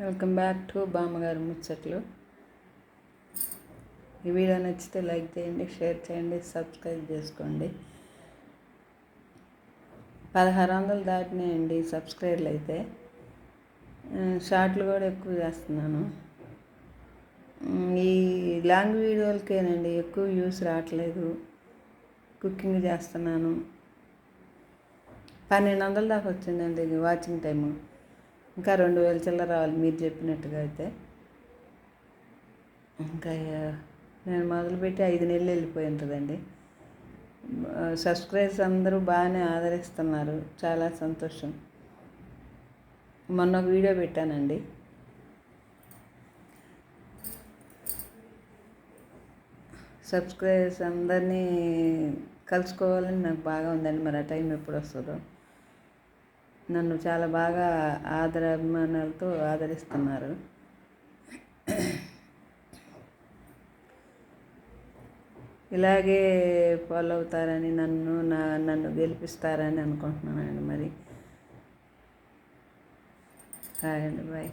Welcome back to బామ్మగారు ముచ్చట్లు. ఈ వీడియో నచ్చితే లైక్ చేయండి షేర్ చేయండి సబ్స్క్రైబ్ చేసుకోండి. పదహారు వందలు దాటినాయండి సబ్స్క్రైబర్లు అయితే. షార్ట్లు కూడా ఎక్కువ చేస్తున్నాను. ఈ లాంగ్ వీడియోలకేనండి ఎక్కువ వ్యూస్ రావట్లేదు. కుకింగ్ చేస్తున్నాను. పన్నెండు వందల దాకా వచ్చిందండి ఇది వాచింగ్ టైము. ఇంకా రెండు వేల చిల్లర రావాలి మీరు చెప్పినట్టుగా అయితే. ఇంకా నేను మొదలుపెట్టి ఐదు నెలలు వెళ్ళిపోయి ఉంటుందండి సబ్స్క్రైబర్స్ అందరూ బాగానే ఆదరిస్తున్నారు చాలా సంతోషం. మొన్న ఒక వీడియో పెట్టానండి. సబ్స్క్రైబర్స్ అందరినీ కలుసుకోవాలని నాకు బాగా ఉందండి మరి ఆ టైం ఎప్పుడు వస్తుందో. నన్ను చాలా బాగా ఆదరాభిమానాలతో ఆదరిస్తున్నారు. ఇలాగే ఫాలో అవుతారని నన్ను నా నన్ను గెలిపిస్తారని అనుకుంటున్నానండి మరి. హాయ్ అండి బాయ్.